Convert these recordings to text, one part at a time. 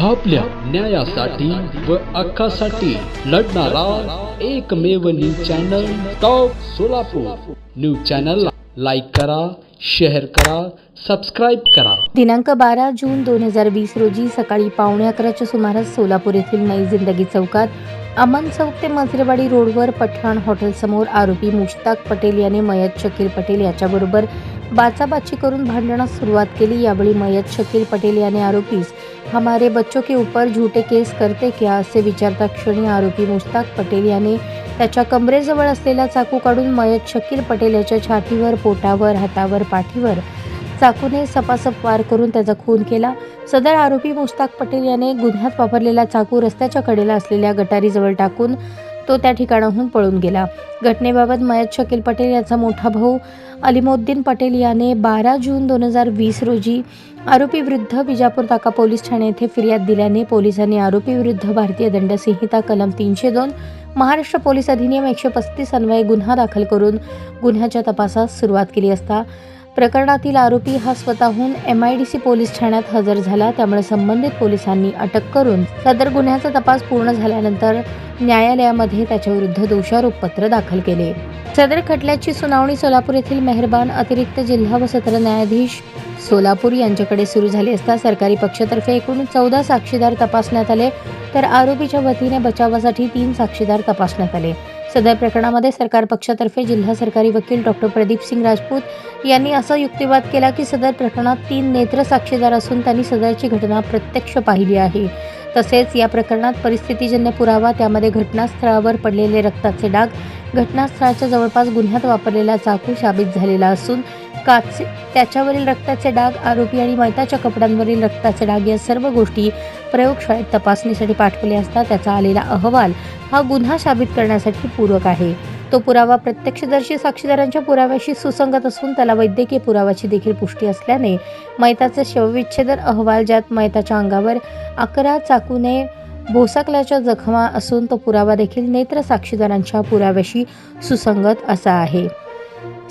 आपल्या न्यायासाठी व हक्कासाठी लढणारा एकमेव news channel top Solapur. News channel like करा शेअर करा सबस्क्राईब करा. दिनांक बारा जून दोन हजार वीस रोजी सकाळी पावणे अकराच्या सुमारास सोलापूर येथील नई जिंदगी चौकात अमन चौक ते मजरेवाडी रोडवर पठाण हॉटेलसमोर आरोपी मुश्ताक पटेल याने मयत शकील पटेल याच्याबरोबर बाचाबाची करून भांडणास सुरुवात केली. यावेळी मयत शकील पटेल याने आरोपीस हमारे बच्चों के ऊपर झूठे केस करते क्या? असे विचारता क्षणी आरोपी मुश्ताक पटेल याने त्याच्या कमरेजवळ असलेला चाकू काढून मयत शकील पटेल याच्या छातीवर पोटावर हातावर पाठीवर चाकूने सपासप वार करून त्याचा खून केला. सदर आरोपी मुश्ताक पटेल याने गुन्ह्यात वापरलेला चाकू रस्त्याच्या कडेला असलेल्या गटारीजवळ टाकून तो त्या ठिकाणाहून पळून गेला. घटनेबाबत मयत शकील पटेल याचा मोठा भाऊ अलिमोद्दीन पटेल याने बारा जून दोन हजार वीस रोजी आरोपी विरुद्ध विजापूर ताका पोलीस ठाणे येथे फिर्याद दिल्याने पोलिसांनी आरोपी विरुद्ध भारतीय दंड संहिता कलम तीनशे दोन महाराष्ट्र पोलीस अधिनियम एकशे पस्तीस अन्वये गुन्हा दाखल करून गुन्ह्याच्या तपासास सुरुवात केली असता प्रकरणातील आरोपी हा स्वतःहून M I D C police ठाण्यात हजर झाला. त्यामुळे संबंधित पोलिसांनी अटक करून सदर गुन्ह्याचा तपास पूर्ण झाल्यानंतर न्यायालयामध्ये त्याच्याविरुद्ध दोषारोपपत्र दाखल केले. सदर खटल्याची सुनावणी सोलापूर येथील मेहरबान अतिरिक्त जिल्हा व सत्र न्यायाधीश सोलापूर यांच्याकडे सुरू झाली असता सरकारी पक्षातर्फे एकूण चौदा साक्षीदार तपासण्यात आले तर आरोपीच्या वतीने बचावासाठी तीन साक्षीदार तपासण्यात आले. सदर प्रकरणामध्ये सरकार पक्षातर्फे जिल्हा सरकारी वकील डॉक्टर प्रदीप सिंग राजपूत यांनी असा युक्तिवाद केला की सदर प्रकरणात तीन नेत्र साक्षीदार असून त्यांनी सदरची घटना प्रत्यक्ष पाहिली आहे. तसेच या प्रकरणात परिस्थितीजन्य पुरावा त्यामध्ये घटनास्थळावर पडलेले रक्ताचे डाग घटनास्थळाच्या जवळपास गुन्ह्यात वापरलेला चाकू साबित झालेला असून काच त्याच्यावरील रक्ताचे डाग आरोपी आणि मैताच्या कपड्यांवरील रक्ताचे डाग या सर्व गोष्टी प्रयोगशाळेत तपासणीसाठी पाठवले असता त्याचा आलेला अहवाल हा गुन्हा साबित करण्यासाठी पूरक आहे. तो पुरावा प्रत्यक्षदर्शी साक्षीदारांच्या पुराव्याशी सुसंगत असून त्याला वैद्यकीय पुराव्याची देखील पुष्टी असल्याने मैताचे शवविच्छेदन अहवाल ज्यात मैताच्या अंगावर अकरा चाकूने भोसकल्याच्या जखमा असून तो पुरावा देखील नेत्र साक्षीदारांच्या पुराव्याशी सुसंगत असा आहे.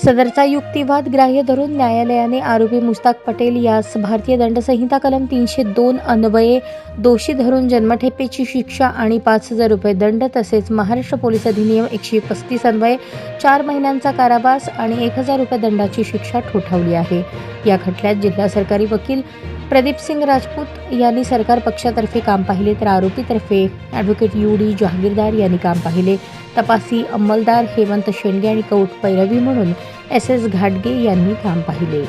सदरचा युक्तिवाद ग्राह्य धरून न्यायालयाने आरोपी मुश्ताक पटेल यास भारतीय दंड संहिता कलम तीनशे दोन अन्वये दोषी धरून जन्मठेपेची शिक्षा आणि पाच हजार रुपये दंड तसेच महाराष्ट्र पोलीस अधिनियम एकशे पस्तीस अन्वये चार महिन्यांचा कारावास आणि एक हजार रुपये दंडाची शिक्षा ठोठावली आहे. या खटल्यात जिल्हा सरकारी वकील प्रदीप सिंग राजपूत यांनी सरकार पक्षातर्फे काम पाहिले तर आरोपीतर्फे ॲडव्होकेट यू डी जहागीरदार यांनी काम पाहिले. तपासी अंमलदार हेमंत शेंडगे आणि कौट पैरवी म्हणून एस एस घाटगे यांनी काम पाहिले.